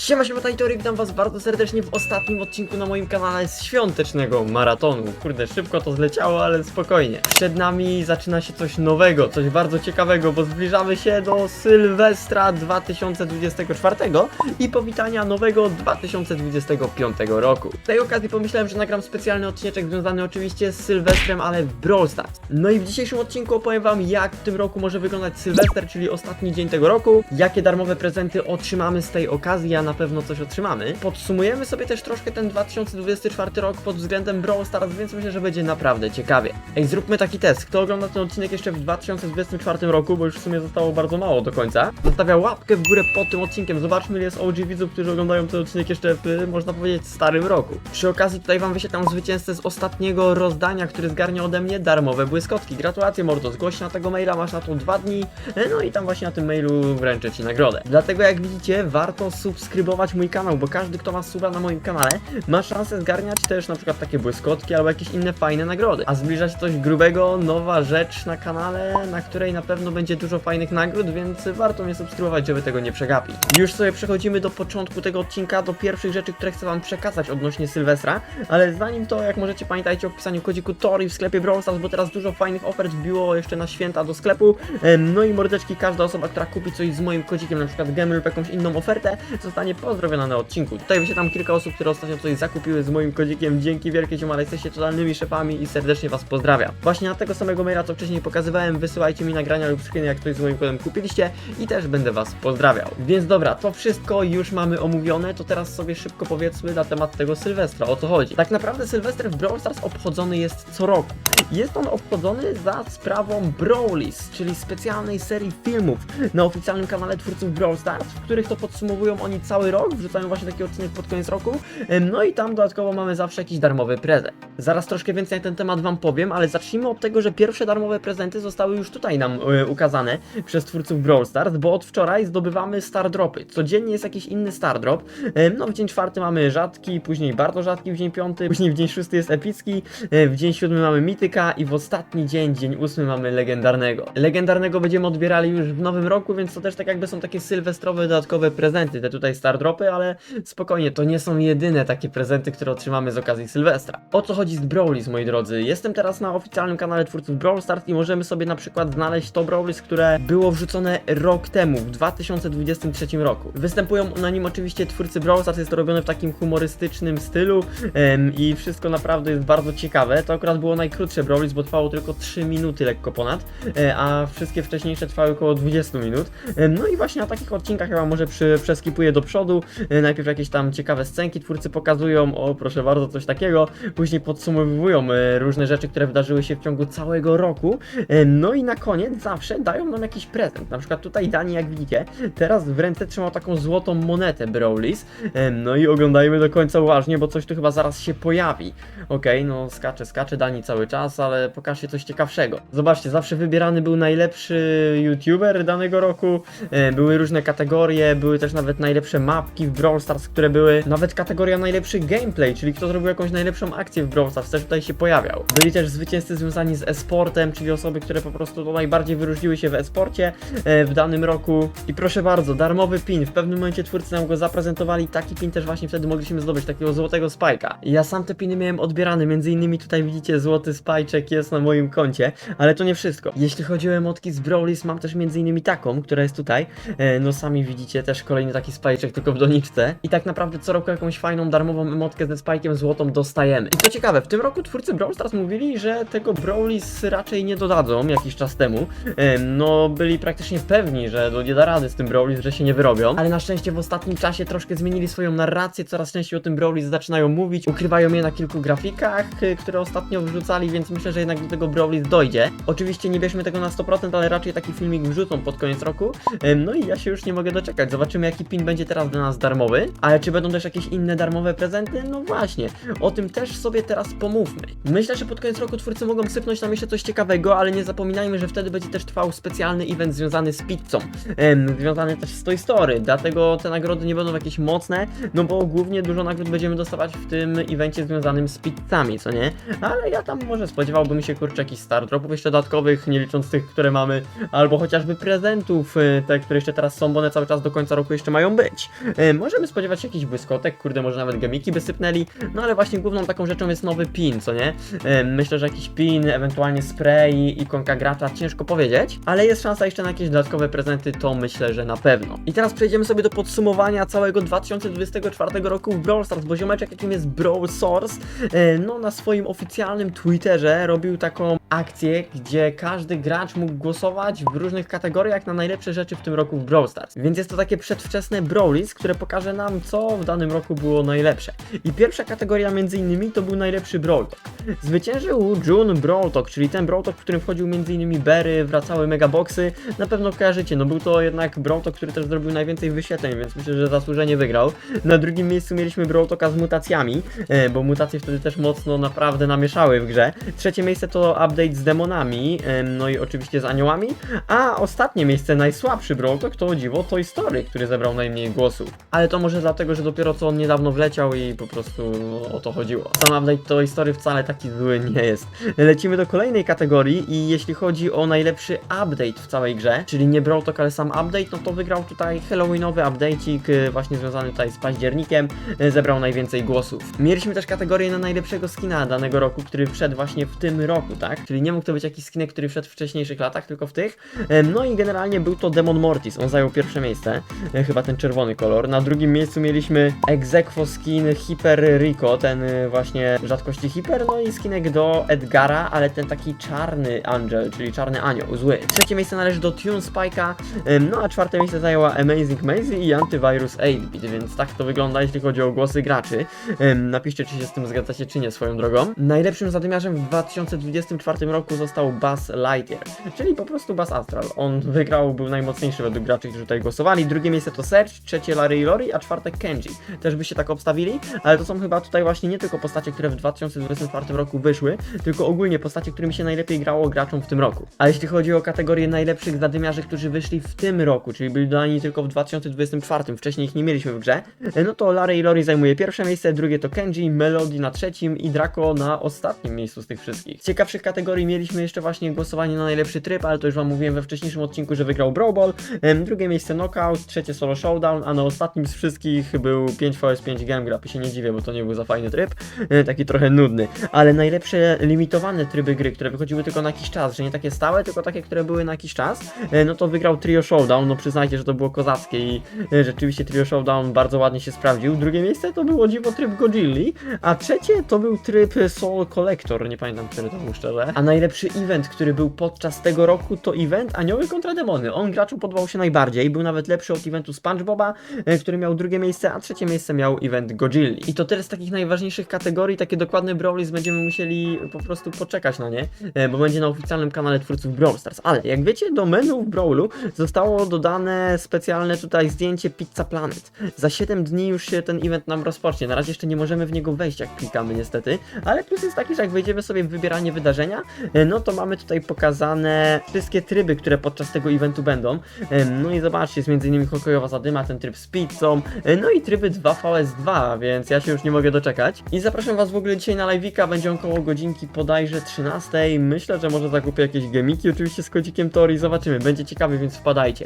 Siema, siema, Tajtory, witam was bardzo serdecznie w ostatnim odcinku na moim kanale z świątecznego maratonu. Kurde, szybko to zleciało, ale spokojnie. Przed nami zaczyna się coś nowego, coś bardzo ciekawego, bo zbliżamy się do Sylwestra 2024 i powitania nowego 2025 roku. Z tej okazji pomyślałem, że nagram specjalny odcinek związany oczywiście z Sylwestrem, ale w Brawl Stars. No i w dzisiejszym odcinku opowiem wam, jak w tym roku może wyglądać Sylwester, czyli ostatni dzień tego roku, jakie darmowe prezenty otrzymamy z tej okazji, a na pewno coś otrzymamy. Podsumujemy sobie też troszkę ten 2024 rok pod względem Brawl Stars, więc myślę, że będzie naprawdę ciekawie. Ej, zróbmy taki test. Kto ogląda ten odcinek jeszcze w 2024 roku, bo już w sumie zostało bardzo mało do końca, zostawia łapkę w górę pod tym odcinkiem. Zobaczmy, ile jest OG widzów, którzy oglądają ten odcinek jeszcze w, można powiedzieć, starym roku. Przy okazji tutaj wam wyświetlam zwycięzcę z ostatniego rozdania, który zgarnia ode mnie darmowe błyskotki. Gratulacje mordo, zgłoś na tego maila, masz na to dwa dni, e, no i tam właśnie na tym mailu wręczę ci nagrodę. Dlatego jak widzicie, warto subskrybować mój kanał, bo każdy, kto ma suba na moim kanale, ma szansę zgarniać też na przykład takie błyskotki albo jakieś inne fajne nagrody. A zbliża się coś grubego, nowa rzecz na kanale, na której na pewno będzie dużo fajnych nagród, więc warto mnie subskrybować, żeby tego nie przegapić. Już sobie przechodzimy do początku tego odcinka, do pierwszych rzeczy, które chcę wam przekazać odnośnie Sylwestra, ale zanim to, jak możecie pamiętajcie o wpisaniu kodziku TORI w sklepie Brawl Stars, bo teraz dużo fajnych ofert wbiło jeszcze na święta do sklepu, no i mordeczki, każda osoba, która kupi coś z moim kodzikiem, na przykład gemy lub jakąś inną ofertę, zostanie pozdrowiona na odcinku. Tutaj wyświetlam kilka osób, które ostatnio coś zakupiły z moim kodzikiem, dzięki wielkie ziomale, jesteście totalnymi szefami i serdecznie was pozdrawiam. Właśnie na tego samego maila, co wcześniej pokazywałem, wysyłajcie mi nagrania lub screeny, jak coś z moim kodem kupiliście i też będę was pozdrawiał. Więc dobra, to wszystko już mamy omówione, to teraz sobie szybko powiedzmy na temat tego Sylwestra, o co chodzi. Tak naprawdę Sylwester w Brawl Stars obchodzony jest co roku. Jest on obchodzony za sprawą Brawlis, czyli specjalnej serii filmów na oficjalnym kanale twórców Brawl Stars, w których to podsumowują oni cały rok, wrzucają właśnie taki odcinek pod koniec roku, no i tam dodatkowo mamy zawsze jakiś darmowy prezent. Zaraz troszkę więcej na ten temat wam powiem, ale zacznijmy od tego, że pierwsze darmowe prezenty zostały już tutaj nam e, ukazane przez twórców Brawl Stars, bo od wczoraj zdobywamy Star Dropy. Codziennie jest jakiś inny Star Drop. No w dzień czwarty mamy rzadki, później bardzo rzadki w dzień piąty, później w dzień szósty jest epicki, w dzień siódmy mamy mityka i w ostatni dzień, dzień ósmy mamy legendarnego. Legendarnego będziemy odbierali już w nowym roku, więc to też tak jakby są takie sylwestrowe dodatkowe prezenty, te tutaj Star Dropy, ale spokojnie, to nie są jedyne takie prezenty, które otrzymamy z okazji Sylwestra. O co chodzi z Brawlis, moi drodzy? Jestem teraz na oficjalnym kanale twórców Brawl Stars i możemy sobie na przykład znaleźć to Brawlis, które było wrzucone rok temu, w 2023 roku. Występują na nim oczywiście twórcy Brawl Stars, jest to robione w takim humorystycznym stylu i wszystko naprawdę jest bardzo ciekawe. To akurat było najkrótsze Brawlis, bo trwało tylko 3 minuty lekko ponad, e, a wszystkie wcześniejsze trwały około 20 minut. No i właśnie na takich odcinkach wam może przy, przeskipuję do przodu. E, Najpierw jakieś tam ciekawe scenki twórcy pokazują, o proszę bardzo, coś takiego. Później podsumowują e, różne rzeczy, które wydarzyły się w ciągu całego roku. E, No i na koniec zawsze dają nam jakiś prezent. Na przykład tutaj Dani, jak widzicie, teraz w ręce trzymał taką złotą monetę Brawlis. E, No i oglądajmy do końca uważnie, bo coś tu chyba zaraz się pojawi. Okej, no skacze, skacze Dani cały czas, ale pokażcie coś ciekawszego. Zobaczcie, zawsze wybierany był najlepszy youtuber danego roku, były różne kategorie, były też nawet najlepsze mapki w Brawl Stars, które były, nawet kategoria najlepszy gameplay, czyli kto zrobił jakąś najlepszą akcję w Brawl Stars, też tutaj się pojawiał. Byli też zwycięzcy związani z e-sportem, czyli osoby, które po prostu to najbardziej wyróżniły się w e-sporcie e, w danym roku. I proszę bardzo, darmowy pin, w pewnym momencie twórcy nam go zaprezentowali, taki pin też właśnie wtedy mogliśmy zdobyć, takiego złotego spajka. Ja sam te piny miałem odbierane, między innymi tutaj widzicie złoty spajczek jest na moim koncie, ale to nie wszystko. Jeśli chodzi o emotki z Brawlis, mam też między innymi taką, która jest tutaj. E, no sami widzicie też kolejny taki spajczek, tylko w doniczce. I tak naprawdę co roku jakąś fajną darmową emotkę ze spajkiem złotą dostajemy. I co ciekawe, w tym roku twórcy Brawl Stars mówili, że tego Brawlis raczej nie dodadzą jakiś czas temu. No byli praktycznie pewni, że no, nie da rady z tym Brawlis, że się nie wyrobią. Ale na szczęście w ostatnim czasie troszkę zmienili swoją narrację, coraz częściej o tym Brawlis zaczynają mówić, ukrywają je na kilku grafikach, y, które ostatnio wrzucali, więc myślę, że jednak do tego Brawlis dojdzie. Oczywiście nie bierzmy tego na 100%, ale raczej taki filmik wrzucą pod koniec roku. No i ja się już nie mogę doczekać. Zobaczymy jaki pin będzie teraz dla nas darmowy. Ale czy będą też jakieś inne darmowe prezenty? No właśnie, o tym też sobie teraz pomówmy. Myślę, że pod koniec roku twórcy mogą sypnąć nam jeszcze coś ciekawego, ale nie zapominajmy, że wtedy będzie też trwał specjalny event związany z pizzą. Związany też z Toy Story, dlatego te nagrody nie będą jakieś mocne, no bo głównie dużo nagród będziemy dostawać w tym evencie związanym z pizzami, co nie? Ale ja tam może spodziewałbym się kurczę jakichś star dropów jeszcze dodatkowych, nie licząc tych, które mamy, albo chociażby prezentów, y, te, które jeszcze teraz są, bo one cały czas do końca roku jeszcze mają być. E, możemy spodziewać się jakichś błyskotek, kurde, może nawet gemiki by sypnęli, no ale właśnie główną taką rzeczą jest nowy pin, co nie? E, myślę, że jakiś pin, ewentualnie spray, ikonka gracza, ciężko powiedzieć, ale jest szansa jeszcze na jakieś dodatkowe prezenty, to myślę, że na pewno. I teraz przejdziemy sobie do podsumowania całego 2024 roku w Brawl Stars, bo ziomeczek jakim jest Brawl Source, e, no na swoim oficjalnym Twitterze robił taką akcję, gdzie każdy gracz mógł głosować w różnych kategoriach na najlepsze rzeczy w tym roku w Brawl Stars. Więc jest to takie przedwczesne Brawlis, które pokaże nam, co w danym roku było najlepsze. I pierwsza kategoria między innymi to był najlepszy Brawl Talk. Zwyciężył June Brawl Talk, czyli ten Brawl Talk, w którym wchodził między innymi Berry, wracały Megaboxy. Na pewno kojarzycie, no był to jednak Brawl Talk, który też zrobił najwięcej wyświetleń, więc myślę, że zasłużenie wygrał. Na drugim miejscu mieliśmy Brawl Talka z mutacjami, e, bo mutacje wtedy też mocno naprawdę namieszały w grze. Trzecie miejsce to update z demonami, em, no i oczywiście z aniołami, a ostatnie miejsce, najsłabszy Brawl Talk, to dziwo Toy Story, który zebrał najmniej głosów. Ale to może dlatego, że dopiero co on niedawno wleciał i po prostu o to chodziło. Sam update Toy Story wcale taki zły nie jest. Lecimy do kolejnej kategorii i jeśli chodzi o najlepszy update w całej grze, czyli nie Talk, ale sam update, no to wygrał tutaj Halloweenowy update'ik, y, właśnie związany tutaj z październikiem, y, zebrał najwięcej głosów. Mieliśmy też kategorię na najlepszego skina danego roku, który wszedł właśnie w tym roku, tak? Czyli nie mógł to być jakiś skinek, który wszedł w wcześniejszych latach, tylko w tych. No i generalnie był to Demon Mortis, on zajął pierwsze miejsce, e, chyba ten czerwony kolor. Na drugim miejscu mieliśmy Exequo skin Hyper Rico, ten y, właśnie rzadkości Hyper, no i skinek do Edgara, ale ten taki czarny Angel, czyli czarny anioł, zły. Trzecie miejsce należy do Tune Spike'a, no a czwarte miejsce zajęła Amazing Mazy i Antivirus 8-bit, więc tak to wygląda, jeśli chodzi o głosy graczy. Napiszcie, czy się z tym zgadzacie, czy nie, swoją drogą. Najlepszym zadymiarzem w 2024 roku został Buzz Lightyear, czyli po prostu Buzz Astral. On wygrał, był najmocniejszy według graczy, którzy tutaj głosowali. Drugie miejsce to trzecie Larry i Lori, a czwarte Kenji. Też by się tak obstawili, ale to są chyba tutaj właśnie nie tylko postacie, które w 2024 roku wyszły, tylko ogólnie postacie, którymi się najlepiej grało graczom w tym roku. A jeśli chodzi o kategorię najlepszych zadymiarzy, którzy wyszli w tym roku, czyli byli dodani tylko w 2024, wcześniej ich nie mieliśmy w grze, no to Larry i Lori zajmuje pierwsze miejsce, drugie to Kenji, Melody na trzecim i Draco na ostatnim miejscu z tych wszystkich. Z ciekawszych kategorii mieliśmy jeszcze właśnie głosowanie na najlepszy tryb, ale to już wam mówiłem we wcześniejszym odcinku, że wygrał Brawl Ball, drugie miejsce Knockout, trzecie Solo Showdown, a na ostatnim z wszystkich był 5vs5 Game Grab i się nie dziwię, bo to nie był za fajny tryb, e, taki trochę nudny, ale najlepsze limitowane tryby gry, które wychodziły tylko na jakiś czas, że nie takie stałe, tylko takie, które były na jakiś czas, e, no to wygrał Trio Showdown, no przyznajcie, że to było kozackie i e, rzeczywiście Trio Showdown bardzo ładnie się sprawdził. Drugie miejsce to było dziwo tryb Godzilli, a trzecie to był tryb Soul Collector, nie pamiętam, który to był szczerze. A najlepszy event, który był podczas tego roku to event Anioły kontra Demony. On graczom podobał się najbardziej, był nawet lepszy od eventu SpongeBoba, który miał drugie miejsce, a trzecie miejsce miał event Godzilli. I to tyle z takich najważniejszych kategorii, takie dokładne Brawlis będziemy musieli po prostu poczekać na nie, e, bo będzie na oficjalnym kanale twórców Brawl Stars. Ale jak wiecie, do menu w Brawlu zostało dodane specjalne tutaj zdjęcie Pizza Planet. Za 7 dni już się ten event nam rozpocznie. Na razie jeszcze nie możemy w niego wejść, jak klikamy niestety, ale plus jest taki, że jak wejdziemy sobie w wybieranie wydarzenia, e, no to mamy tutaj pokazane wszystkie tryby, które podczas tego eventu będą. E, No i zobaczcie, jest m.in. hokejowa zadyma, ten tryb z pizzą, no i tryby 2vs2, więc ja się już nie mogę doczekać. I zapraszam was w ogóle dzisiaj na live'ika, będzie około godzinki bodajże 13. Myślę, że może zakupię jakieś gemiki, oczywiście z kodzikiem Tori, zobaczymy, będzie ciekawy, więc wpadajcie.